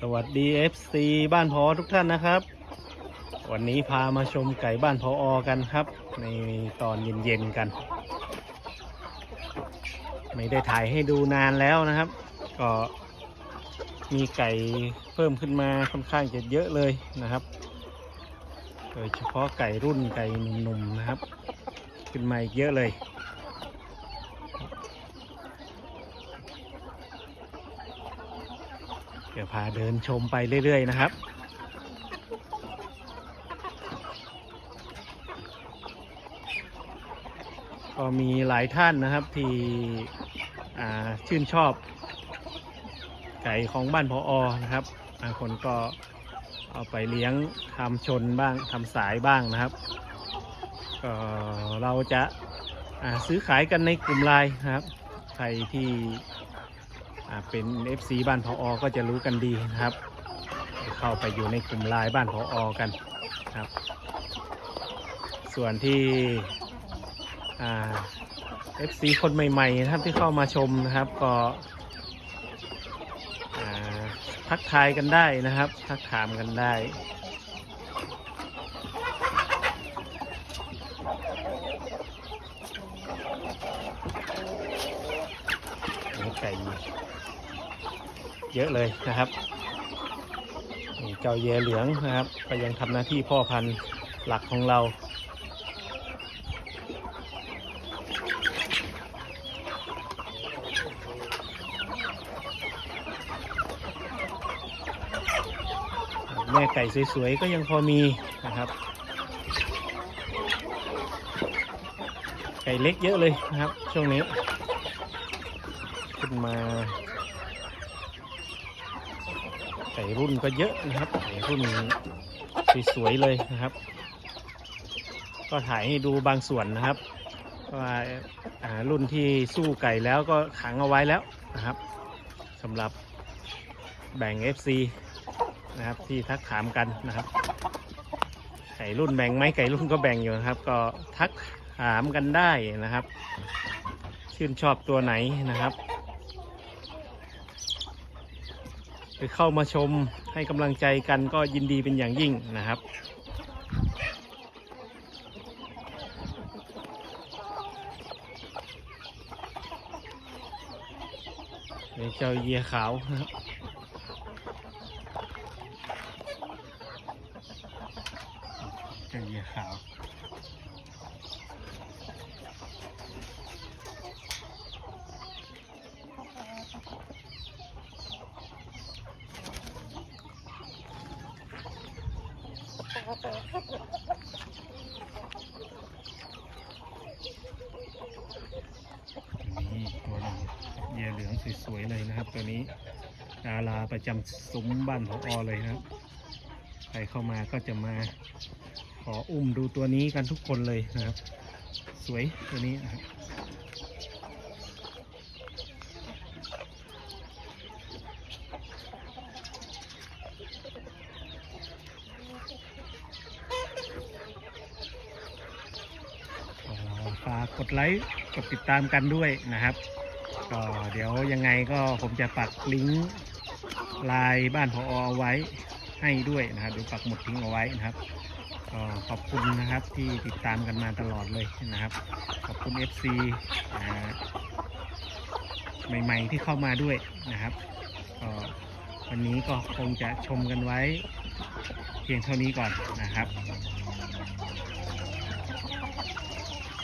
สวัสดี FC บ้านพอทุกท่านนะครับ วันนี้พามาชมไก่บ้านพออกันครับ ในตอนเย็นๆกัน ไม่ได้ถ่ายให้ดูนานแล้วนะครับ ก็มีไก่เพิ่มขึ้นมาค่อนข้างจะเยอะเลยนะครับ โดยเฉพาะไก่รุ่นไก่หนุ่มๆนะครับ ขึ้นมาอีกเยอะเลย เดี๋ยวพาเดินชมไปเรื่อย ๆ นะครับ ก็มีหลายท่านนะครับที่ชื่นชอบ ไก่ของบ้านพออนะครับบางคนก็เอาไปเลี้ยงทำชนบ้างทำสายบ้างนะครับก็เราจะาซื้อขายกันในกลุ่มไลน์นะครับ ใครที่ เป็น FC บ้านพออก็จะรู้กันดีนะครับ เข้าไปอยู่ในกลุ่มไลน์บ้านพออกันครับ ส่วนที่อ่า FC คนใหม่ๆนะครับที่เข้ามาชมนะครับก็ทักทายกันได้นะครับ ทักถามกันได้ไก่ เยอะเลยนะครับเจ้าเยเหลืองนะครับ ก็ยังทำหน้าที่พ่อพันธุ์หลักของเราแม่ไก่สวยๆก็ยังพอมีนะครับ ไก่เล็กเยอะเลยนะครับ ช่วงนี้ ขึ้นมา ไก่รุ่นก็เยอะนะครับไก่รุ่นสวยๆเลยนะครับ ก็ถ่ายให้ดูบางส่วนนะครับว่ารุ่นที่สู้ไก่แล้วก็ขังเอาไว้แล้วนะครับสำหรับแบ่ง FC นะครับที่ทักถามกันนะครับ ไก่รุ่นแบ่งไหมไก่รุ่นก็แบ่งอยู่นะครับ ก็ทักถามกันได้นะครับ ชื่นชอบตัวไหนนะครับ ห รือเข้ามาชมให้กำลังใจกันก็ยินดีเป็นอย่างยิ่งนะครับ เจ้าเยียขาวนะครับเจ้าเยียขาว นี่ตัวนึงเยียเหลืองสวยๆเลยนะครับ ตัวนี้ดาราประจำซุ้มบ้านพออเลยนะครับใครเข้ามาก็จะมาขออุ้มดูตัวนี้กันทุกคนเลยนะครับ สวยตัวนี้นะครับก็ ฝากกดไลค์กดติดตามกันด้วยนะครับก็เดี๋ยวยังไงก็ผมจะปักลิงก์ไลน์บ้านพอเอาไว้ให้ด้วยนะครับเดี๋ยวปักหมุดทิ้งเอาไว้นะครับก็ขอบคุณนะครับที่ติดตามกันมาตลอดเลยนะครับ ขอบคุณ FC อ่าใหม่ๆที่เข้ามาด้วยนะครับก็วันนี้ก็คงจะชมกันไว้เพียงเท่านี้ก่อนนะครับ